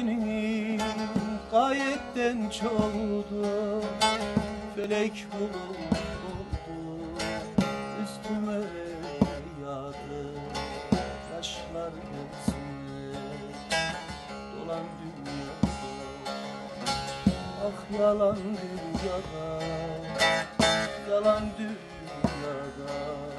benim gayetten çoğdu Felek bulut oldu Üstüme yağdı Yaşlar gözüme Dolan dünyada. Ah yalan dünyada Yalan dünyada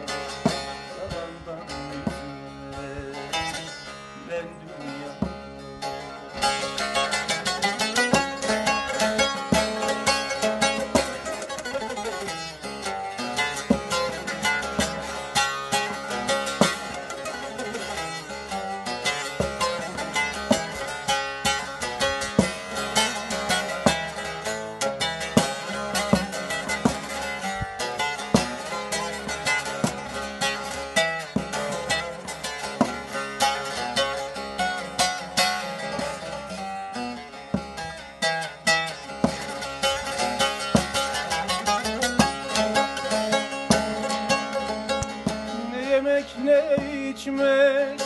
yemek ne içmek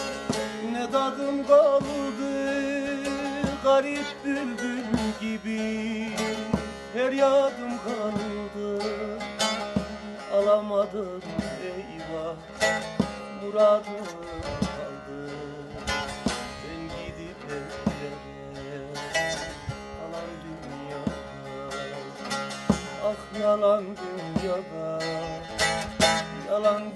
ne tadım kaldı Garip bülbül gibi. Her yadım kaldı Alamadım eyvah muradım kaldı. Ben gidip ellere alan dünyada Ah yalan dünyada Yalan dünyada